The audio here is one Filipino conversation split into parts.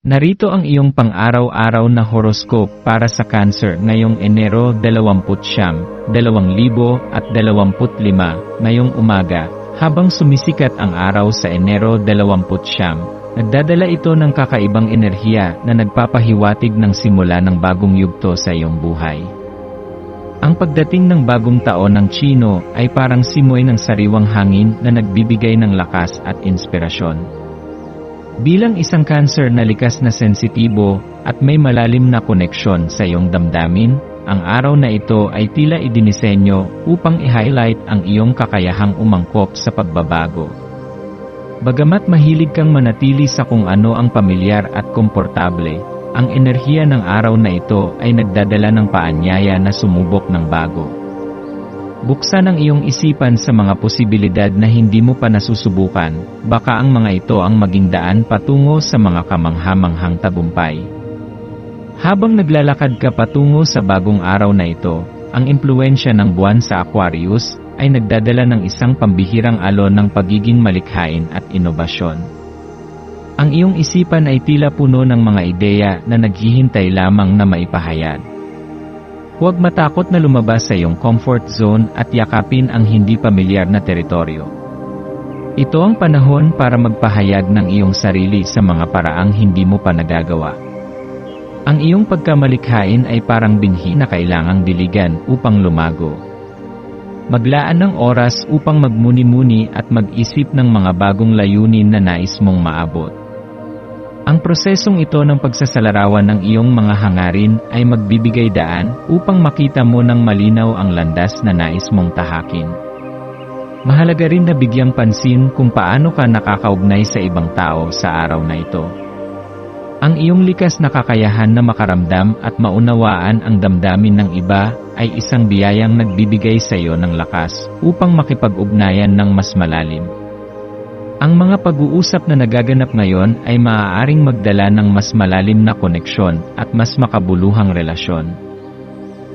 Narito ang iyong pang-araw-araw na horoscope para sa Cancer ngayong Enero 29, 2025 ngayong umaga, habang sumisikat ang araw sa Enero 29. Nagdadala ito ng kakaibang enerhiya na nagpapahiwatig ng simula ng bagong yugto sa iyong buhay. Ang pagdating ng bagong taon ng Chino ay parang simoy ng sariwang hangin na nagbibigay ng lakas at inspirasyon. Bilang isang cancer na likas na sensitibo at may malalim na koneksyon sa iyong damdamin, ang araw na ito ay tila idinisenyo upang i-highlight ang iyong kakayahang umangkop sa pagbabago. Bagamat mahilig kang manatili sa kung ano ang pamilyar at komportable, ang enerhiya ng araw na ito ay nagdadala ng paanyaya na sumubok ng bago. Buksan ang iyong isipan sa mga posibilidad na hindi mo pa nasusubukan, baka ang mga ito ang maging daan patungo sa mga kamanghamanghang tagumpay. Habang naglalakad ka patungo sa bagong araw na ito, ang impluensya ng buwan sa Aquarius ay nagdadala ng isang pambihirang alon ng pagiging malikhain at inobasyon. Ang iyong isipan ay tila puno ng mga ideya na naghihintay lamang na maipahayag. Huwag matakot na lumabas sa iyong comfort zone at yakapin ang hindi pamilyar na teritoryo. Ito ang panahon para magpahayag ng iyong sarili sa mga paraang hindi mo pa nagagawa. Ang iyong pagkamalikhain ay parang binhi na kailangang diligan upang lumago. Maglaan ng oras upang magmuni-muni at mag-isip ng mga bagong layunin na nais mong maabot. Ang prosesong ito ng pagsasalarawan ng iyong mga hangarin ay magbibigay daan upang makita mo ng malinaw ang landas na nais mong tahakin. Mahalaga rin na bigyang pansin kung paano ka nakakaugnay sa ibang tao sa araw na ito. Ang iyong likas na kakayahan na makaramdam at maunawaan ang damdamin ng iba ay isang biyayang nagbibigay sa iyo ng lakas upang makipag-ugnayan ng mas malalim. Ang mga pag-uusap na nagaganap ngayon ay maaaring magdala ng mas malalim na koneksyon at mas makabuluhang relasyon.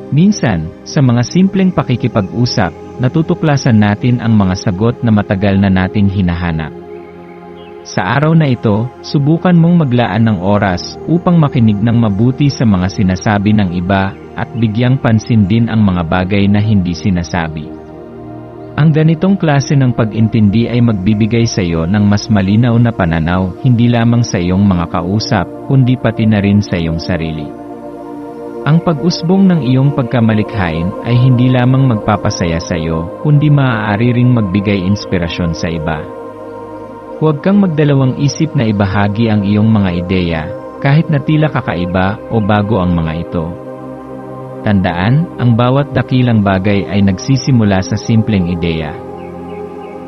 Minsan, sa mga simpleng pakikipag-usap, natutuklasan natin ang mga sagot na matagal na nating hinahanap. Sa araw na ito, subukan mong maglaan ng oras upang makinig ng mabuti sa mga sinasabi ng iba at bigyang pansin din ang mga bagay na hindi sinasabi. Ang ganitong klase ng pag-intindi ay magbibigay sa iyo ng mas malinaw na pananaw hindi lamang sa iyong mga kausap, kundi pati na rin sa iyong sarili. Ang pag-usbong ng iyong pagkamalikhain ay hindi lamang magpapasaya sa iyo, kundi maaari ring magbigay inspirasyon sa iba. Huwag kang magdalawang isip na ibahagi ang iyong mga ideya, kahit na tila kakaiba o bago ang mga ito. Tandaan, ang bawat dakilang bagay ay nagsisimula sa simpleng ideya.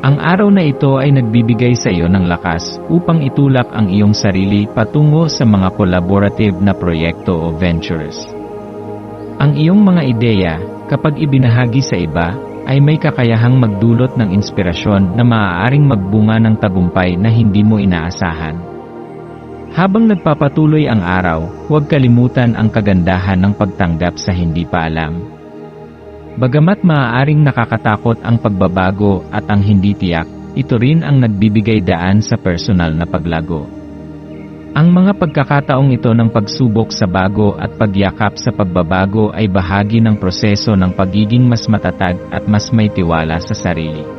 Ang araw na ito ay nagbibigay sa iyo ng lakas upang itulak ang iyong sarili patungo sa mga collaborative na proyekto o ventures. Ang iyong mga ideya, kapag ibinahagi sa iba, ay may kakayahang magdulot ng inspirasyon na maaaring magbunga ng tagumpay na hindi mo inaasahan. Habang nagpapatuloy ang araw, huwag kalimutan ang kagandahan ng pagtanggap sa hindi pa alam. Bagamat maaaring nakakatakot ang pagbabago at ang hindi tiyak, ito rin ang nagbibigay daan sa personal na paglago. Ang mga pagkakataong ito ng pagsubok sa bago at pagyakap sa pagbabago ay bahagi ng proseso ng pagiging mas matatag at mas may tiwala sa sarili.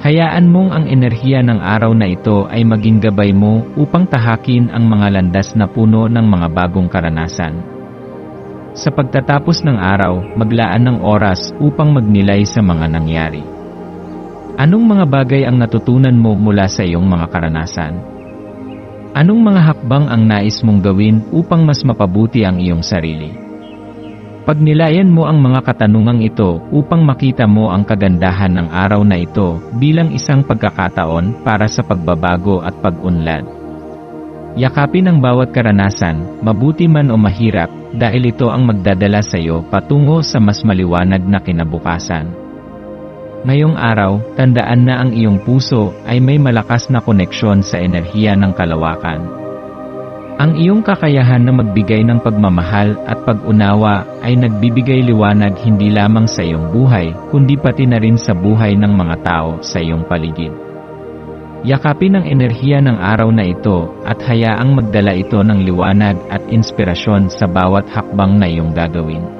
Hayaan mong ang enerhiya ng araw na ito ay maging gabay mo upang tahakin ang mga landas na puno ng mga bagong karanasan. Sa pagtatapos ng araw, maglaan ng oras upang magnilay sa mga nangyari. Anong mga bagay ang natutunan mo mula sa iyong mga karanasan? Anong mga hakbang ang nais mong gawin upang mas mapabuti ang iyong sarili? Pagnilayan mo ang mga katanungang ito upang makita mo ang kagandahan ng araw na ito bilang isang pagkakataon para sa pagbabago at pag-unlad. Yakapin ang bawat karanasan, mabuti man o mahirap, dahil ito ang magdadala sa iyo patungo sa mas maliwanag na kinabukasan. Ngayong araw, tandaan na ang iyong puso ay may malakas na koneksyon sa enerhiya ng kalawakan. Ang iyong kakayahan na magbigay ng pagmamahal at pag-unawa ay nagbibigay liwanag hindi lamang sa iyong buhay, kundi pati na rin sa buhay ng mga tao sa iyong paligid. Yakapin ang enerhiya ng araw na ito at hayaang magdala ito ng liwanag at inspirasyon sa bawat hakbang na iyong gagawin.